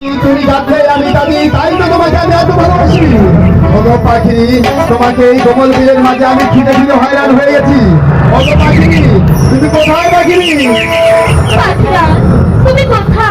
তুমি কাঁদলে আমি কাঁদি তাই তো তোমাকে আমি এত ভালোবাসি ওগো পাখি তোমাকে এই কোমল বিলের মাঝে আমি খিদে খিদে হয়রান হয়ে গেছি ওগো পাখি তুমি কোথায় পাখিনি তুমি কোথায়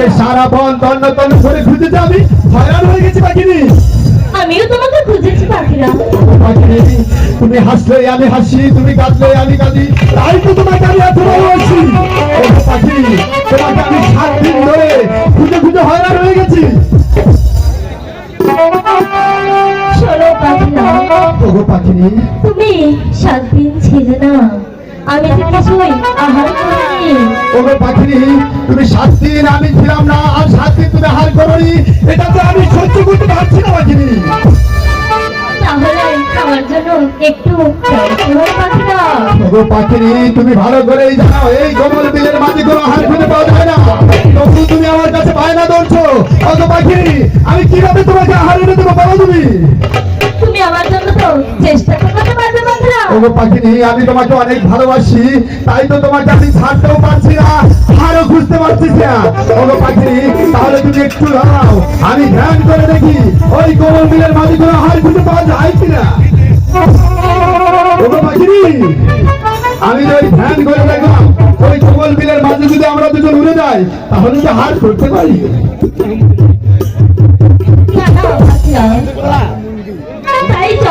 তোমাকে সারা বন তন্ন তন্ন করে খুঁজে যাবি হয়রান হয়ে গেছি পাখিনি। আমিও তোমাকে খুঁজেছি পাখিরা। পাখিনি। তুমি হাসলে আমি হাসি তুমি কাঁদলে আমি কাঁদি তাই তো তোমাকে আমি এত ভালোবাসি। ও পাখিনি তোমাকে আমি সাত দিন ধরে খুঁজে খুঁজে হয়রান হয়ে গেছি। পাখিনি। তুমি সাত দিন ছিলে না। আমি তো কিছুই আহার করিনি। ওগো পাখিনি তুমি সাত দিন আমি ছিলাম না আর সাত দিন তুমি হার করনি। এটা তো আমি সহ্য করতে পারছি না পাখিনি তুমি ভালো করে জানো এই গোমল বিলের মাঝে কোনো আহার খুঁজে পাওয়া যায় না। তবু তুমি আমার কাছে বায়না ধরছো। ওগো পাখিনি আমি কীভাবে তোমাকে আহার এনে দেবো বলো তুমি? তুমি আমার জন্য তো চেষ্টা করতে পারবে আমি তোমাকে অনেক ভালোবাসি, তাই তো তোমাকে আমি ছাড়তেও পারছি না আরও খুঁজতে পারছি না। ওগো পাখিনি তাহলে তুমি একটু দাঁড়াও, আমি ধ্যান করে দেখি, ওই গোমল বিলের মাঝে কোনো আহার খুঁজে পাওয়া যায় কিনা। আমি যদি ধ্যান করে দেখলাম, ওই কোমল বিলের মাঝে যদি আমরা দুজন উড়ে যাই, তাহলে কি হার করতে পারি না পাখিরা তাই চলো ওগো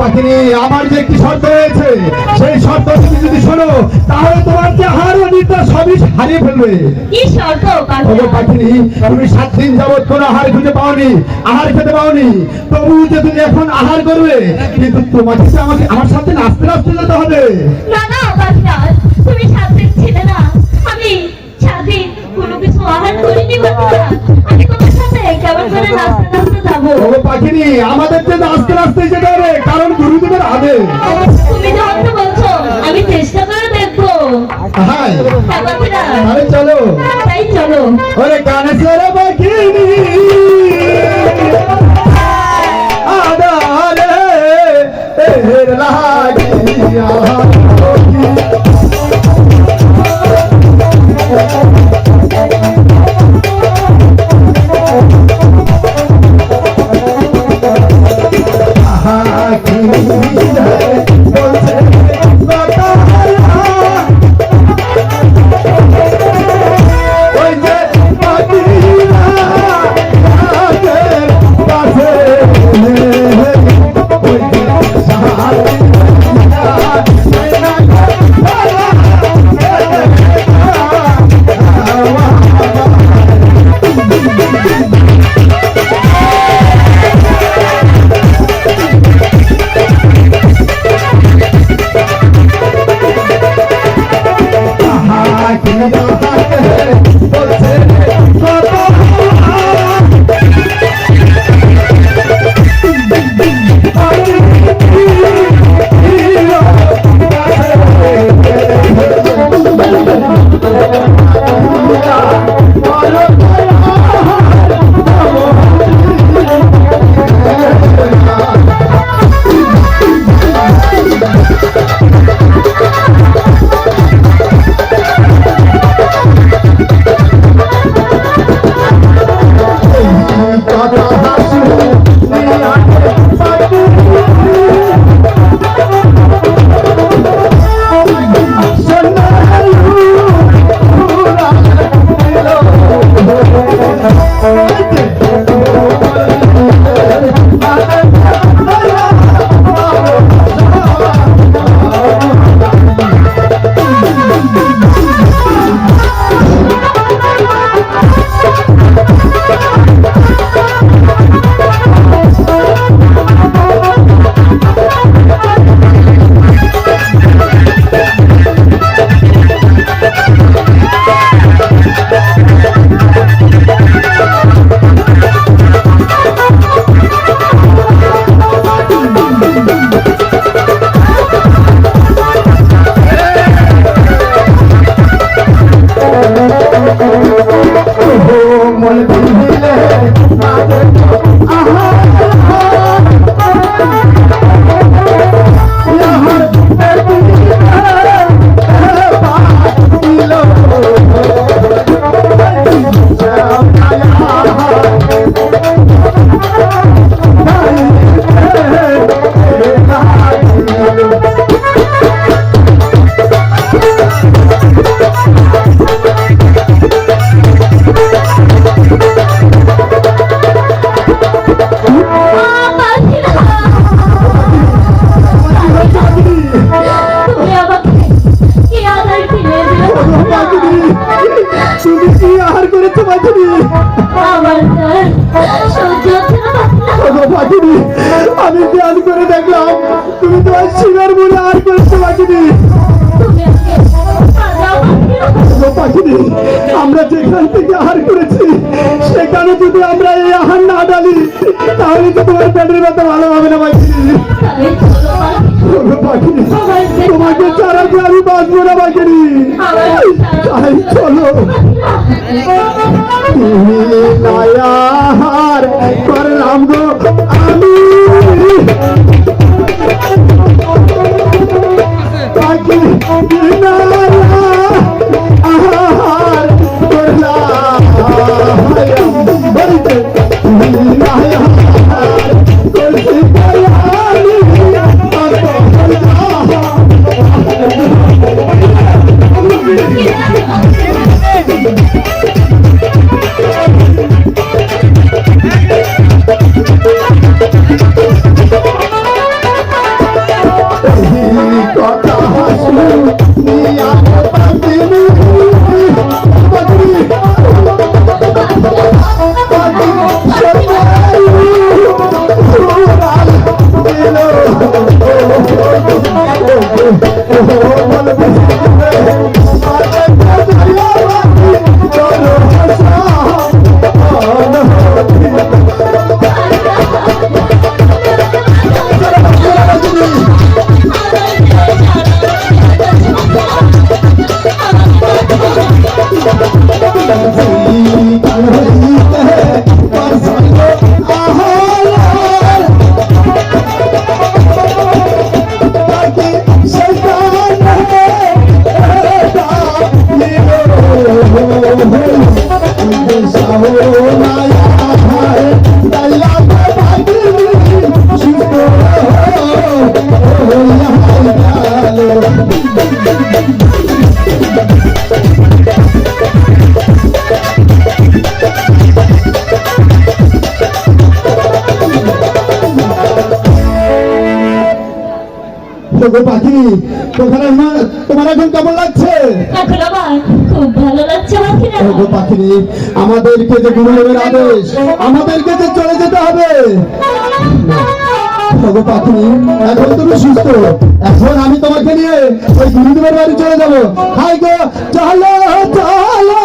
পাখিনি আমার যে একটি শর্ত রয়েছে সেই শর্ত তুমি যদি শোনো তাহলে তোমার যে হার ও সবই হারিয়ে ফেলবে। কি শর্ত ওগো পাখিনি তুমি সাত দিন যাবৎ কোনো আহার খুঁজে পাওনি আহার খেতে পাওনি। তবু যে তুমি এখন আহার করবে কিন্তু তোমাকে আমাকে আমার সাথে নাচতে নাচতে যেতে হবে? না না তুমি সাত দিন ছিলে না। আমি সাত দিন কোনো কিছু আহার করিনি আমি তোমার সাথে কেমন করে নাচতে যাব পাখিনি। আমাদের যে আস্তে আস্তে যেতে হবে কারণ গুরুদেবের আদে তুমি যখন বলছো আমি চেষ্টা করে দেখব। হ্যাঁ তাহলে চলো। তাই চলো। ওরে কানে সেরে পাখিনি Tata. আমি ধ্যান করে দেখলাম, তুমি তোমার শিবের আমাকে সাজাও বাবা। পাখিনি। আমরা যেখান থেকে আহার করেছি, সেখানে যদি আমরা এই আহার না ডালি তাহলে তো তোমার পেটের ব্যথা ভালো হবে না তোমাকে ছাড়া যে আমি বাঁচবো না, পাখিনি। তাই চলো। তুমি নায়ার, করলাম গো। Adonai পাখি তোমার তোমার এখন কেমন লাগছে আমাদেরকে যে গুরুদেবের আদেশ আমাদেরকে যে চলে যেতে হবে পাখি এখন তুমি সুস্থ এখন আমি তোমাকে নিয়ে ওই গুরুদেবের বাড়ি চলে যাব হাই গো চলো চলো